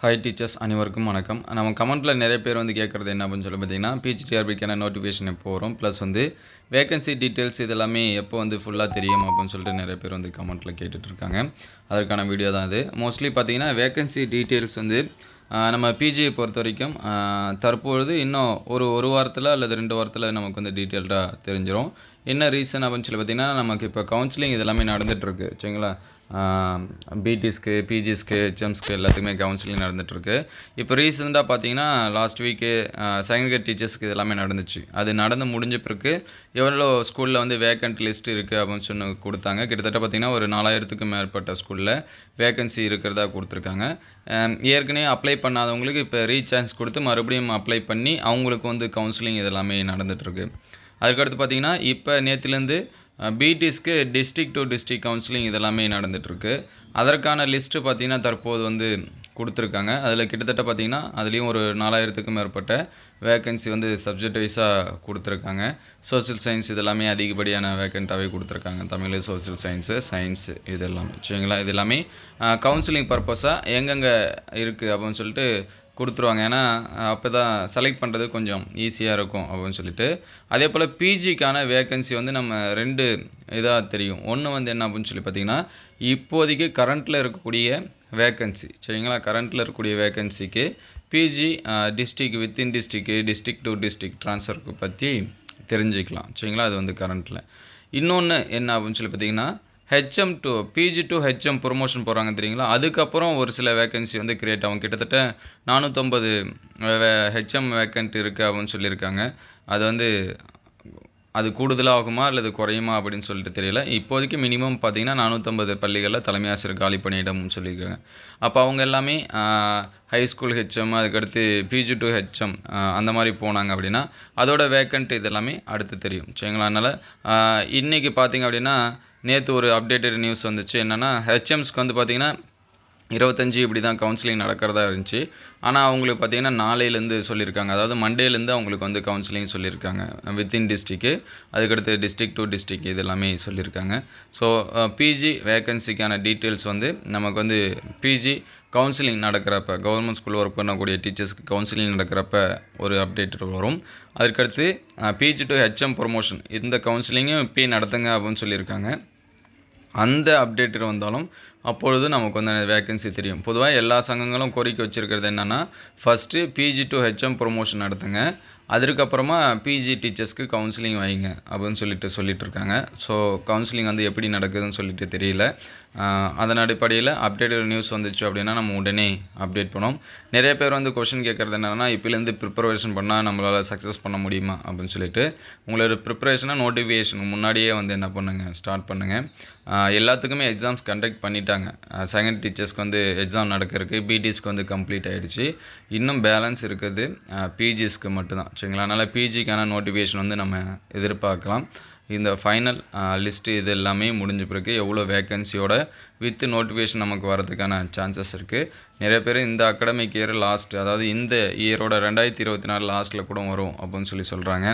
Hi teachers அனைவருக்கும் வணக்கம். நம்ம கமெண்ட்டில் நிறைய பேர் வந்து கேட்குறது என்ன அப்படின்னு சொல்லி பார்த்தீங்கன்னா பிஹெச்டிஆர்பிக்கான நோட்டிஃபிகேஷன் எப்போ வரும்? ப்ளஸ் வந்து வேகன்சி டீட்டெயில்ஸ் இதெல்லாமே எப்போ வந்து ஃபுல்லாக தெரியும் அப்படின்னு சொல்லிட்டு நிறைய பேர் வந்து கமெண்ட்டில் கேட்டுட்ருக்காங்க. அதற்கான வீடியோ தான் இது. மோஸ்ட்லி பார்த்தீங்கன்னா வேகன்சி டீட்டெயில்ஸ் வந்து நம்ம பிஜியை பொறுத்த வரைக்கும் தற்பொழுது இன்னும் ஒரு ஒரு வாரத்தில் அல்லது ரெண்டு வாரத்தில் நமக்கு வந்து டீட்டெயில்டாக தெரிஞ்சிடும் என்ன ரீசன் அப்படின்னு சொல்லி பார்த்தீங்கன்னா நமக்கு இப்போ கவுன்சிலிங் இதெல்லாமே நடந்துகிட்ருக்கு சரிங்களா? பிடிஸ்க்கு பிஜிஸ்க்கு ஹெச்எம்ஸ்க்கு எல்லாத்துக்குமே கவுன்சிலிங் நடந்துகிட்ருக்கு இப்போ ரீசெண்டாக பார்த்தீங்கன்னா லாஸ்ட் வீக்கு செகண்ட் கிரேட் டீச்சர்ஸ்க்கு இதெல்லாமே நடந்துச்சு. அது நடந்து முடிஞ்ச பிறகு எவ்வளோ ஸ்கூலில் வந்து வேக்கண்ட் லிஸ்ட் இருக்குது அப்படின்னு சொன்னு கொடுத்தாங்க. கிட்டத்தட்ட பார்த்தீங்கன்னா ஒரு நாலாயிரத்துக்கும் மேற்பட்ட ஸ்கூலில் வேக்கன்சி இருக்கிறதா கொடுத்துருக்காங்க. ஏற்கனவே அப்ளை பண்ணாதவங்களுக்கு இப்போ ரீசான்ஸ் கொடுத்து மறுபடியும் அப்ளை பண்ணி அவங்களுக்கு வந்து கவுன்சிலிங் இதெல்லாமே நடந்துகிட்ருக்கு அதுக்கடுத்து பார்த்தீங்கன்னா இப்போ நேற்றுலேருந்து பிடிஸ்க்கு டிஸ்ட்ரிக் டு டிஸ்ட்ரிக் கவுன்சிலிங் இதெல்லாமே நடந்துகிட்ருக்கு அதற்கான லிஸ்ட்டு பார்த்தீங்கன்னா தற்போது வந்து கொடுத்துருக்காங்க. அதில் கிட்டத்தட்ட பார்த்திங்கன்னா அதுலேயும் ஒரு நாலாயிரத்துக்கும் மேற்பட்ட வேக்கன்சி வந்து சப்ஜெக்ட் வைஸாக கொடுத்துருக்காங்க. சோஷியல் சயின்ஸ் இதெல்லாமே அதிகப்படியான வேக்கண்ட்டாகவே கொடுத்துருக்காங்க. தமிழ் சோசியல் சயின்ஸு சயின்ஸு இது எல்லாமே சரிங்களா? இது எல்லாமே கவுன்சிலிங் பர்பஸாக எங்கெங்கே இருக்குது அப்படின்னு சொல்லிட்டு கொடுத்துருவாங்க. ஏன்னா அப்போ தான் செலக்ட் பண்ணுறது கொஞ்சம் ஈஸியாக இருக்கும் அப்படின்னு சொல்லிட்டு. அதே போல் பிஜிக்கான வேகன்சி வந்து நம்ம ரெண்டு இதாக தெரியும். ஒன்று வந்து என்ன அப்படின்னு சொல்லி பார்த்தீங்கன்னா இப்போதைக்கு கரண்ட்டில் இருக்கக்கூடிய வேகன்சி சரிங்களா? கரண்ட்டில் இருக்கக்கூடிய வேகன்சிக்கு பிஜி டிஸ்ட்ரிக் வித்தின் டிஸ்ட்ரிக்கு டிஸ்ட்ரிக் டு டிஸ்ட்ரிக் ட்ரான்ஸ்ஃபருக்கு பற்றி தெரிஞ்சுக்கலாம். சரிங்களா? அது வந்து கரண்ட்டில் இன்னொன்று என்ன அப்படின்னு சொல்லி பார்த்தீங்கன்னா HM to PG to HM promotion போகிறாங்க தெரியுங்களா? அதுக்கப்புறம் ஒரு சில வேகன்சி வந்து க்ரியேட் ஆகும். கிட்டத்தட்ட நானூற்றம்பது ஹெச்எம் வேக்கன்ட் இருக்குது அப்படின்னு சொல்லியிருக்காங்க. அது வந்து அது கூடுதலாகுமா அல்லது குறையுமா அப்படின்னு சொல்லிட்டு தெரியல. இப்போதைக்கு மினிமம் பார்த்தீங்கன்னா நானூற்றம்பது பள்ளிகளில் தலைமை ஆசிரியர் காலி பணியிடம்னு சொல்லியிருக்காங்க. அப்போ அவங்க எல்லாமே ஹை ஸ்கூல் ஹெச்எம் அதுக்கடுத்து பிஜி டு ஹெச்எம் அந்த மாதிரி போனாங்க அப்படின்னா அதோட வேக்கண்ட் இது எல்லாமே அடுத்து தெரியும். சரிங்களா? அதனால் இன்றைக்கி பார்த்தீங்க அப்படின்னா நேற்று ஒரு அப்டேட்டட் நியூஸ் வந்துச்சு. என்னென்னா ஹெச்எம்ஸ்க்கு வந்து பார்த்திங்கன்னா இருபத்தஞ்சி இப்படி தான் கவுன்சிலிங் நடக்கிறதா இருந்துச்சு. ஆனால் அவங்களுக்கு பார்த்திங்கன்னா நாளையிலேருந்து சொல்லியிருக்காங்க. அதாவது மண்டேலேருந்து அவங்களுக்கு வந்து கவுன்சிலிங் சொல்லியிருக்காங்க. வித்தின் டிஸ்ட்ரிக்கு அதுக்கடுத்து டிஸ்ட்ரிக் டு டிஸ்ட்ரிக் இது எல்லாமே சொல்லியிருக்காங்க. ஸோ பிஜி வேக்கன்சிக்கான டீட்டெயில்ஸ் வந்து நமக்கு வந்து பிஜி கவுன்சிலிங் நடக்கிறப்ப கவர்மெண்ட் ஸ்கூலில் ஒர்க் பண்ணக்கூடிய டீச்சர்ஸ்க்கு கவுன்சிலிங் நடக்கிறப்ப ஒரு அப்டேட் வரும். அதுக்கடுத்து பிஜி டு ஹெச்எம் ப்ரொமோஷன் இந்த கவுன்சிலிங்கும் இப்பயே நடத்துங்க அப்படின்னு சொல்லியிருக்காங்க. அந்த அப்டேட் வந்தாலும் அப்பொழுது நமக்கு வந்து வேகன்சி தெரியும். பொதுவாக எல்லா சங்கங்களும் கோரிக்கை வச்சுருக்கிறது என்னென்னா first PG to HM promotion நடத்துங்க. அதுக்கப்புறமா பிஜி டீச்சர்ஸ்க்கு கவுன்சிலிங் வைங்க அப்படின்னு சொல்லிட்டு சொல்லிட்டு இருக்காங்க ஸோ கவுன்சிலிங் வந்து எப்படி நடக்குதுன்னு சொல்லிட்டு தெரியல. அதன் அடிப்படையில் அப்டேட்டட் நியூஸ் வந்துச்சு அப்படின்னா நம்ம உடனே அப்டேட் பண்ணுவோம். நிறைய பேர் வந்து கொஷின் கேட்குறது என்னென்னா இப்போலேருந்து ப்ரிப்பரேஷன் பண்ணால் நம்மளால் சக்ஸஸ் பண்ண முடியுமா அப்படின்னு சொல்லிட்டு. உங்களோட ப்ரிப்பரேஷனாக நோட்டிஃபிகேஷனுக்கு முன்னாடியே வந்து என்ன பண்ணுங்கள் ஸ்டார்ட் பண்ணுங்கள் எல்லாத்துக்குமே எக்ஸாம்ஸ் கண்டக்ட் பண்ணிட்டாங்க. செகண்ட் டீச்சர்ஸ்க்கு வந்து எக்ஸாம் நடக்கிறதுக்கு பிடிஸ்க்கு வந்து கம்ப்ளீட் ஆகிடுச்சு இன்னும் பேலன்ஸ் இருக்குது. பிஜிஸ்க்கு மட்டும்தான். சரிங்களா அதனால் பிஜிக்கான நோட்டிஃபிகேஷன் வந்து நம்ம எதிர்பார்க்கலாம். இந்த ஃபைனல் லிஸ்ட்டு இது எல்லாமே முடிஞ்ச பிறகு எவ்வளோ வேக்கன்சியோட வித் நோட்டிஃபிகேஷன் நமக்கு வரதுக்கான சான்சஸ் இருக்குது நிறைய பேர் இந்த அகடமிக் இயர் லாஸ்ட் அதாவது இந்த இயரோட ரெண்டாயிரத்தி இருபத்தி நாலு லாஸ்ட்டில் கூட வரும் அப்படின்னு சொல்லி சொல்கிறாங்க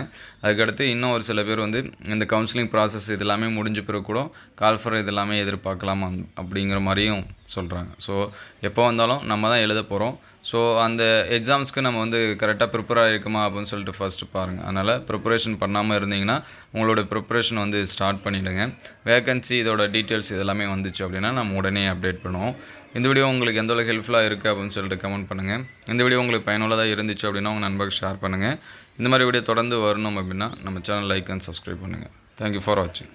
அதுக்கடுத்து இன்னும் ஒரு சில பேர் வந்து இந்த கவுன்சிலிங் ப்ராசஸ் இது எல்லாமே முடிஞ்ச பிறகு கூட கால்ஃபர் இது எல்லாமே எதிர்பார்க்கலாமா அப்படிங்கிற மாதிரியும் சொல்கிறாங்க ஸோ எப்போ வந்தாலும் நம்ம தான் எழுத போகிறோம் ஸோ அந்த எக்ஸாம்ஸ்க்கு நம்ம வந்து கரெக்டாக ப்ரிப்பேர் ஆகிருக்குமா அப்படின்னு சொல்லிட்டு ஃபஸ்ட்டு பாருங்கள் அதனால் ப்ரிப்பரேஷன் பண்ணாமல் இருந்தீங்கன்னா உங்களோட ப்ரிப்பரேஷன் வந்து ஸ்டார்ட் பண்ணிவிடுங்க வேகன்சி இதோட டீட்டெயில்ஸ் இதெல்லாமே வந்துச்சு அப்படின்னா நம்ம உடனே அப்டேட் பண்ணுவோம். இந்த வீடியோ உங்களுக்கு எந்த அளவுக்கு ஹெல்ப்ஃபுல்லாக இருக்குது அப்படின்னு சொல்லிட்டு கமெண்ட் பண்ணுங்கள் இந்த வீடியோ உங்களுக்கு பயனுள்ளதாக இருந்துச்சு அப்படின்னா உங்கள் நண்பர்கள் ஷேர் பண்ணுங்கள் இந்த மாதிரி வீடியோ தொடர்ந்து வரணும் அப்படின்னா நம்ம சேனல் லைக் அண்ட் சப்ஸ்கிரைப் பண்ணுங்கள் தேங்க்யூ ஃபார் வாட்சிங்